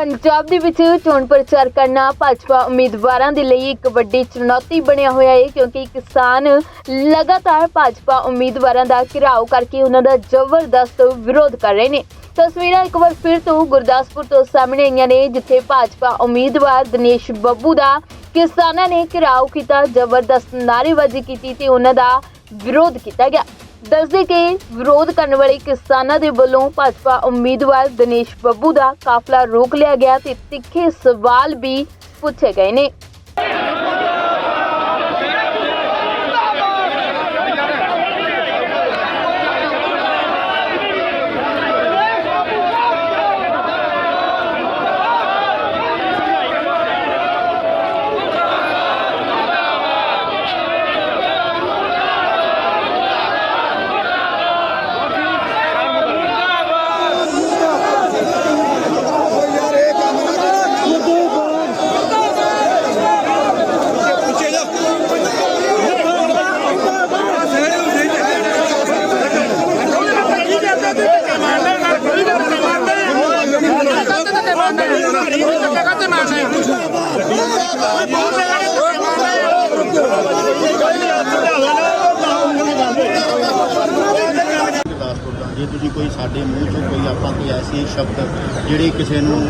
ਪੰਜਾਬ ਦੇ ਵਿੱਚ ਚੋਣ ਪ੍ਰਚਾਰ ਕਰਨਾ ਭਾਜਪਾ ਉਮੀਦਵਾਰਾਂ ਦੇ ਲਈ ਇੱਕ ਵੱਡੀ ਚੁਣੌਤੀ ਬਣਿਆ ਹੋਇਆ ਹੈ, ਕਿਉਂਕਿ ਕਿਸਾਨ ਲਗਾਤਾਰ ਭਾਜਪਾ ਉਮੀਦਵਾਰਾਂ ਦਾ ਘਿਰਾਓ ਕਰਕੇ ਉਹਨਾਂ ਦਾ ਜ਼ਬਰਦਸਤ ਵਿਰੋਧ ਕਰ ਰਹੇ ਨੇ। ਤਸਵੀਰਾਂ ਇੱਕ ਵਾਰ ਫਿਰ ਤੋਂ ਗੁਰਦਾਸਪੁਰ ਤੋਂ ਸਾਹਮਣੇ ਆਈਆਂ ਨੇ, ਜਿੱਥੇ ਭਾਜਪਾ ਉਮੀਦਵਾਰ ਦਿਨੇਸ਼ ਬੱਬੂ ਦਾ ਕਿਸਾਨਾਂ ਨੇ ਘਿਰਾਓ ਕੀਤਾ, ਜ਼ਬਰਦਸਤ ਨਾਅਰੇਬਾਜ਼ੀ ਕੀਤੀ ਤੇ ਉਹਨਾਂ ਦਾ ਵਿਰੋਧ ਕੀਤਾ ਗਿਆ। ਦੱਸਦੇ ਕਿ ਵਿਰੋਧ ਕਰਨ ਵਾਲੇ ਕਿਸਾਨਾਂ ਦੇ ਵੱਲੋਂ ਭਾਜਪਾ ਉਮੀਦਵਾਰ ਦਿਨੇਸ਼ ਬੱਬੂ ਦਾ ਕਾਫਲਾ ਰੋਕ ਲਿਆ ਗਿਆ ਤੇ ਤਿੱਖੇ ਸਵਾਲ ਵੀ ਪੁੱਛੇ ਗਏ ਨੇ। ਜੇ ਤੁਸੀਂ ਕੋਈ ਸਾਡੇ ਮੂੰਹ ਚੋਂ ਕੋਈ ਆਪਾਂ ਕੋਈ ਐਸੇ ਸ਼ਬਦ ਜਿਹੜੇ ਕਿਸੇ ਨੂੰ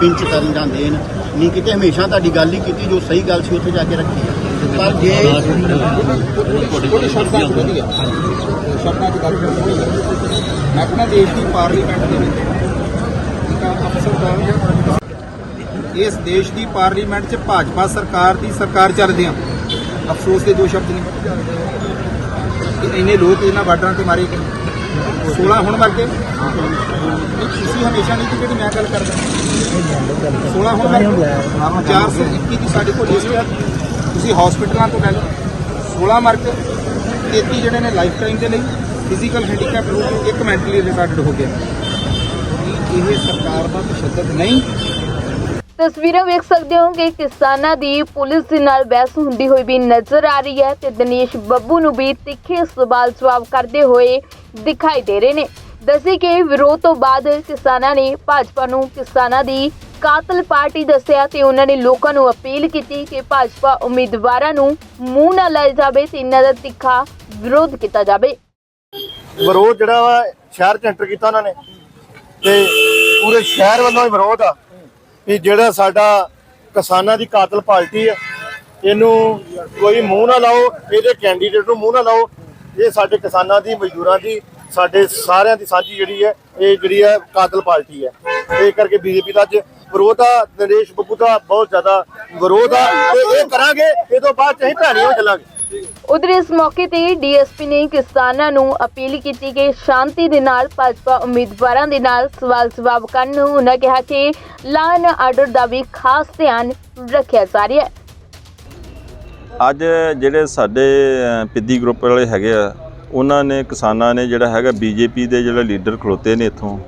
ਪਿੰਚ ਕਰਨ ਜਾਂਦੇ ਨੇ ਨਹੀਂ, ਕਿਤੇ ਹਮੇਸ਼ਾ ਤੁਹਾਡੀ ਗੱਲ ਹੀ ਕੀਤੀ, ਜੋ ਸਹੀ ਗੱਲ ਸੀ ਉੱਥੇ ਜਾ ਕੇ ਰੱਖੀ ਹੈ। ਪਰ ਜੇ ਥੋੜੇ ਸ਼ਬਦਾਂ ਚ ਵਧੀਆ ਸ਼ਬਦਾਂ ਚ ਗੱਲ ਕਰਨੀ ਮੈਂ ਕਹਿੰਦਾ ਦੇਸ਼ ਦੀ ਪਾਰਲੀਮੈਂਟ ਦੇ ਵਿੱਚ ਇਸ ਦੇਸ਼ ਦੀ ਪਾਰਲੀਮੈਂਟ 'ਚ ਭਾਜਪਾ ਸਰਕਾਰ ਦੀ ਸਰਕਾਰ ਚੱਲਦੇ ਆ। ਅਫਸੋਸ ਦੇ ਦੋ ਸ਼ਬਦ ਨੇ। ਕਿ ਇੰਨੇ ਲੋਕ ਇਹਨਾਂ ਬਾਰਡਰਾਂ ਤੇ ਮਾਰੇ ਗਏ 16 ਹੁਣ ਮਰ ਗਏ। ਤੁਸੀਂ ਹਮੇਸ਼ਾ ਨਹੀਂ ਕਿ ਜਿਹੜੀ ਮੈਂ ਗੱਲ ਕਰਦਾ। 16 ਹੁਣ ਮਰ ਗਏ। 421 ਦੀ ਸਾਡੇ ਕੋਲ ਲਿਸਟ ਹੈ ਤੁਸੀਂ ਹਸਪੀਟਲਾਂ ਤੋਂ ਲੈ ਲਓ। 16 ਮਰ 33 ਜਿਹੜੇ ਨੇ ਲਾਈਫ ਟਾਈਮ ਦੇ ਲਈ ਫਿਜ਼ੀਕਲ ਹੈਂਡੀਕੈਪ ਰੂਪ ਇੱਕ ਮੈਂਟਲੀ ਰਿਟਾਰਡਡ ਹੋ ਗਿਆ ਇਹ ਸਰਕਾਰ ਦਾ ਤਸ਼ੱਦਦ ਨਹੀਂ। ਤਸਵੀਰਾਂ ਵੇਖ ਸਕਦੇ ਹੋ ਕਿ ਕਿਸਾਨਾਂ ਦੀ ਪੁਲਿਸ ਦੇ ਨਾਲ ਬਹਿਸ ਹੁੰਦੀ ਹੋਈ ਵੀ ਨਜ਼ਰ ਆ ਰਹੀ ਹੈ ਤੇ ਦਿਨੇਸ਼ ਬੱਬੂ ਨੂੰ ਵੀ ਤਿੱਖੇ ਸਵਾਲ ਜਵਾਬ ਕਰਦੇ ਹੋਏ ਦਿਖਾਈ ਦੇ ਰਹੇ ਨੇ। ਦੱਸੀ ਕਿ ਵਿਰੋਧ ਤੋਂ ਬਾਅਦ ਕਿਸਾਨਾਂ ਨੇ ਭਾਜਪਾ ਨੂੰ ਕਿਸਾਨਾਂ ਦੀ ਕਾਤਲ ਪਾਰਟੀ ਦੱਸਿਆ ਤੇ ਉਹਨਾਂ ਨੇ ਲੋਕਾਂ ਨੂੰ ਅਪੀਲ ਕੀਤੀ ਕਿ ਭਾਜਪਾ ਉਮੀਦਵਾਰਾਂ ਨੂੰ ਮੂੰਹ ਨਾ ਲਾਇਆ ਜਾਵੇ ਤੇ ਇਹਨਾਂ ਦਾ ਤਿੱਖਾ ਵਿਰੋਧ ਕੀਤਾ ਜਾਵੇ। ਵਿਰੋਧ ਜਿਹੜਾ ਵਾ, ਸ਼ਹਿਰ ਚ ਐਂਟਰ ਕੀਤਾ ਉਹਨਾਂ ਨੇ ਤੇ ਪੂਰੇ ਸ਼ਹਿਰ ਵੱਲੋਂ ਹੀ ਵਿਰੋਧ ਆ ਵੀ ਜਿਹੜਾ ਸਾਡਾ ਕਿਸਾਨਾਂ ਦੀ ਕਾਤਲ ਪਾਰਟੀ ਆ, ਇਹਨੂੰ ਕੋਈ ਮੂੰਹ ਨਾ ਲਾਓ, ਇਹਦੇ ਕੈਂਡੀਡੇਟ ਨੂੰ ਮੂੰਹ ਨਾ ਲਾਓ, ਇਹ ਸਾਡੇ ਕਿਸਾਨਾਂ ਦੀ, ਮਜ਼ਦੂਰਾਂ ਦੀ, ਸਾਡੇ ਸਾਰਿਆਂ ਦੀ ਸਾਂਝੀ ਜਿਹੜੀ ਹੈ, ਇਹ ਜਿਹੜੀ ਹੈ ਕਾਤਲ ਪਾਰਟੀ ਹੈ। ਇਹ ਕਰਕੇ ਬੀਜੇਪੀ ਦਾ ਅੱਜ ਵਿਰੋਧ ਆ ਨਰੇਸ਼ ਬੱਬੂ ਦਾ ਬਹੁਤ ਜ਼ਿਆਦਾ ਵਿਰੋਧ ਆ। ਤੇ ਇਹ ਕਰਾਂਗੇ ਇਹ ਤੋਂ ਬਾਅਦ ਚ ਅਸੀਂ ਢਾਣੀਆਂ ਚੱਲਾਂਗੇ ਉਧਰ ਇਸ ਮੌਕੇ ਤੇ ਡੀਐਸਪੀ ਨੇ ਕਿਸਾਨਾਂ ਨੂੰ ਅਪੀਲ ਕੀਤੀ ਕਿ ਸ਼ਾਂਤੀ ਦੇ ਨਾਲ ਭਾਜਪਾ ਉਮੀਦਵਾਰਾਂ ਦੇ ਨਾਲ ਸਵਾਲ ਜਵਾਬ ਕਰਨ ਨੂੰ ਉਹਨਾਂ ਕਿਹਾ ਕਿ ਐਂਡ ਆਰਡਰ ਦਾ ਵੀ ਖਾਸ ਧਿਆਨ ਰੱਖਿਆ ਜਾ ਰਿਹਾ ਹੈ। ਅੱਜ ਜਿਹੜੇ ਸਾਡੇ ਪਿੱਦੀ ਗਰੁੱਪ ਵਾਲੇ ਹੈਗੇ ਆ ਉਹਨਾਂ ਨੇ ਕਿਸਾਨਾਂ ਨੇ ਜਿਹੜਾ ਹੈਗਾ ਬੀਜੇਪੀ ਦੇ ਜਿਹੜੇ ਲੀਡਰ ਖਲੋਤੇ ਨੇ ਇੱਥੋਂ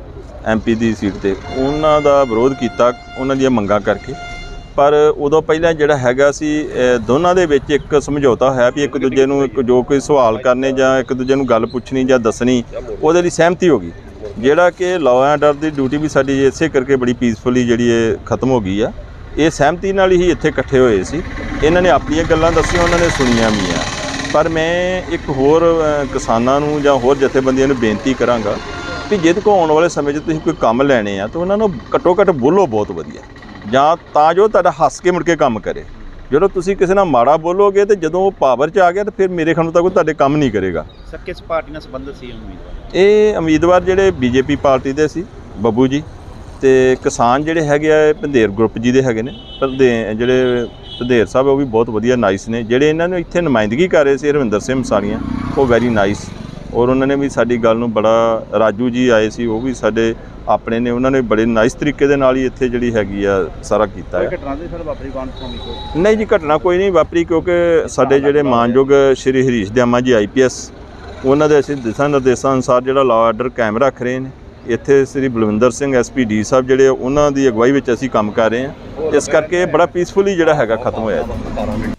ਐਮਪੀ ਦੀ ਸੀਟ ਤੇ ਉਹਨਾਂ ਦਾ ਵਿਰੋਧ ਕੀਤਾ, ਉਹਨਾਂ ਦੀਆਂ ਮੰਗਾਂ ਕਰਕੇ। ਪਰ ਉਦੋਂ ਪਹਿਲਾਂ ਜਿਹੜਾ ਹੈਗਾ ਸੀ ਦੋਨਾਂ ਦੇ ਵਿੱਚ ਇੱਕ ਸਮਝੌਤਾ ਹੋਇਆ ਵੀ ਇੱਕ ਦੂਜੇ ਨੂੰ ਇੱਕ ਜੋ ਕੋਈ ਸਵਾਲ ਕਰਨੇ ਜਾਂ ਇੱਕ ਦੂਜੇ ਨੂੰ ਗੱਲ ਪੁੱਛਣੀ ਜਾਂ ਦੱਸਣੀ, ਉਹਦੇ ਲਈ ਸਹਿਮਤੀ ਹੋ ਗਈ। ਜਿਹੜਾ ਕਿ ਲਾਅ ਐਂਡ ਆਰਡਰ ਦੀ ਡਿਊਟੀ ਵੀ ਸਾਡੀ ਇਸੇ ਕਰਕੇ ਬੜੀ ਪੀਸਫੁਲੀ ਜਿਹੜੀ ਇਹ ਖਤਮ ਹੋ ਗਈ ਆ। ਇਹ ਸਹਿਮਤੀ ਨਾਲ ਹੀ ਇੱਥੇ ਇਕੱਠੇ ਹੋਏ ਸੀ। ਇਹਨਾਂ ਨੇ ਆਪਣੀਆਂ ਗੱਲਾਂ ਦੱਸੀਆਂ, ਉਹਨਾਂ ਨੇ ਸੁਣੀਆਂ ਵੀ ਆ। ਪਰ ਮੈਂ ਇੱਕ ਹੋਰ ਕਿਸਾਨਾਂ ਨੂੰ ਜਾਂ ਹੋਰ ਜਥੇਬੰਦੀਆਂ ਨੂੰ ਬੇਨਤੀ ਕਰਾਂਗਾ ਕਿ ਜਿਹਦੇ ਕੋ ਆਉਣ ਵਾਲੇ ਸਮੇਂ 'ਚ ਤੁਸੀਂ ਕੋਈ ਕੰਮ ਲੈਣੇ ਆ ਤਾਂ ਉਹਨਾਂ ਨੂੰ ਘੱਟੋ ਘੱਟ ਬੋਲੋ ਬਹੁਤ ਵਧੀਆ। ਜਾਂ ਤਾਂ ਜੋ ਤੁਹਾਡਾ ਹੱਸ ਕੇ ਮੁੜ ਕੇ ਕੰਮ ਕਰੇ। ਜਦੋਂ ਤੁਸੀਂ ਕਿਸੇ ਨਾਲ ਮਾੜਾ ਬੋਲੋਗੇ ਤੇ ਜਦੋਂ ਉਹ ਪਾਵਰ 'ਚ ਆ ਗਿਆ ਤਾਂ ਫਿਰ ਮੇਰੇ ਖਿਆਲ ਨੂੰ ਤਾਂ ਕੋਈ ਤੁਹਾਡੇ ਕੰਮ ਨਹੀਂ ਕਰੇਗਾ। ਸਰ ਕਿਸ ਪਾਰਟੀ ਨਾਲ ਸੰਬੰਧਿਤ ਸੀ ਉਮੀਦਵਾਰ? ਇਹ ਉਮੀਦਵਾਰ ਜਿਹੜੇ ਬੀਜੇਪੀ ਪਾਰਟੀ ਦੇ ਸੀ ਬੱਬੂ ਜੀ ਤੇ ਕਿਸਾਨ ਜਿਹੜੇ ਹੈਗੇ ਆ ਪੰਧੇਰ ਗਰੁੱਪ ਜੀ ਦੇ ਹੈਗੇ ਨੇ। ਪੰਧੇ ਜਿਹੜੇ ਪੰਧੇਰ ਸਾਹਿਬ ਉਹ ਵੀ ਬਹੁਤ ਵਧੀਆ ਨਾਈਸ ਨੇ। ਜਿਹੜੇ ਇਹਨਾਂ ਨੂੰ ਇੱਥੇ ਨੁਮਾਇੰਦਗੀ ਕਰ ਰਹੇ ਸੀ ਰਵਿੰਦਰ ਸਿੰਘ ਮਸਾਣੀਆਂ ਉਹ ਵੈਰੀ ਨਾਈਸ ਔਰ ਉਹਨਾਂ ਨੇ ਵੀ ਸਾਡੀ ਗੱਲ ਨੂੰ ਬੜਾ ਰਾਜੂ ਜੀ ਆਏ ਸੀ ਉਹ ਵੀ ਸਾਡੇ ਆਪਣੇ ਨੇ ਉਹਨਾਂ ਨੇ ਬੜੇ ਨਾਈਸ ਤਰੀਕੇ ਦੇ ਨਾਲ ਹੀ ਇੱਥੇ ਜਿਹੜੀ ਹੈਗੀ ਆ ਸਾਰਾ ਕੀਤਾ ਹੈ ਘਟਨਾ ਦੇ ਸਰ ਵਾਪਰੀ ਕੌਣ ਕੋ ਨਹੀਂ ਜੀ ਘਟਨਾ ਕੋਈ ਨਹੀਂ ਵਾਪਰੀ ਕਿਉਂਕਿ ਸਾਡੇ ਜਿਹੜੇ ਮਾਨਯੋਗ ਸ਼੍ਰੀ ਹਰੀਸ਼ ਦਿਆਮਾ ਜੀ ਆਈਪੀਐਸ ਉਹਨਾਂ ਦੇ ਅਸੀਂ ਦਿਸ਼ਾ ਨਿਰਦੇਸ਼ਾਂ ਅਨੁਸਾਰ ਜਿਹੜਾ ਲਾਅ ਆਰਡਰ ਕਾਇਮ ਰੱਖ ਰਹੇ ਨੇ। ਇੱਥੇ ਸ੍ਰੀ ਬਲਵਿੰਦਰ ਸਿੰਘ ਐਸਪੀਡੀ ਸਾਹਿਬ ਜਿਹੜੇ ਉਹਨਾਂ ਦੀ ਅਗਵਾਈ ਵਿੱਚ ਅਸੀਂ ਕੰਮ ਕਰ ਰਹੇ ਹਾਂ। ਇਸ ਕਰਕੇ ਬੜਾ ਪੀਸਫੁਲੀ ਜਿਹੜਾ ਹੈਗਾ ਖਤਮ ਹੋਇਆ ਜੀ।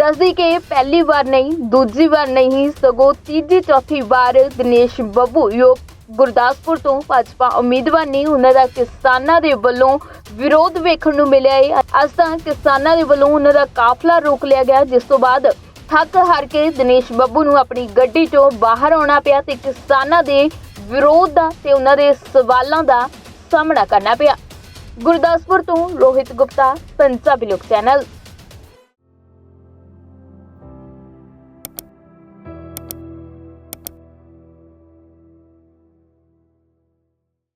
ਦੱਸਦੀ ਕਿ ਪਹਿਲੀ ਵਾਰ ਨਹੀਂ, ਦੂਜੀ ਵਾਰ ਨਹੀਂ, ਸਗੋਂ ਤੀਜੀ, ਚੌਥੀ ਵਾਰ ਦਿਨੇਸ਼ ਬੱਬੂ ਜੋ ਗੁਰਦਾਸਪੁਰ ਤੋਂ ਭਾਜਪਾ ਉਮੀਦਵਾਰ ਨੇ ਉਹਨਾਂ ਦਾ ਕਿਸਾਨਾਂ ਦੇ ਵੱਲੋਂ ਵਿਰੋਧ ਵੇਖਣ ਨੂੰ ਮਿਲਿਆ ਹੈ। ਅੱਜ ਤਾਂ ਕਿਸਾਨਾਂ ਦੇ ਵੱਲੋਂ ਉਹਨਾਂ ਦਾ ਕਾਫਲਾ ਰੋਕ ਲਿਆ ਗਿਆ, ਜਿਸ ਤੋਂ ਬਾਅਦ ਥੱਕ ਹਾਰ ਕੇ ਦਿਨੇਸ਼ ਬੱਬੂ ਨੂੰ ਆਪਣੀ ਗੱਡੀ ਚੋਂ ਬਾਹਰ ਆਉਣਾ ਪਿਆ ਤੇ ਕਿਸਾਨਾਂ ਦੇ ਵਿਰੋਧ ਦਾ ਤੇ ਉਹਨਾਂ ਦੇ ਸਵਾਲਾਂ ਦਾ ਸਾਹਮਣਾ ਕਰਨਾ ਪਿਆ। ਗੁਰਦਾਸਪੁਰ ਤੋਂ ਰੋਹਿਤ ਗੁਪਤਾ ਪੰਜਾਬੀ ਲੋਕ ਚੈਨਲ।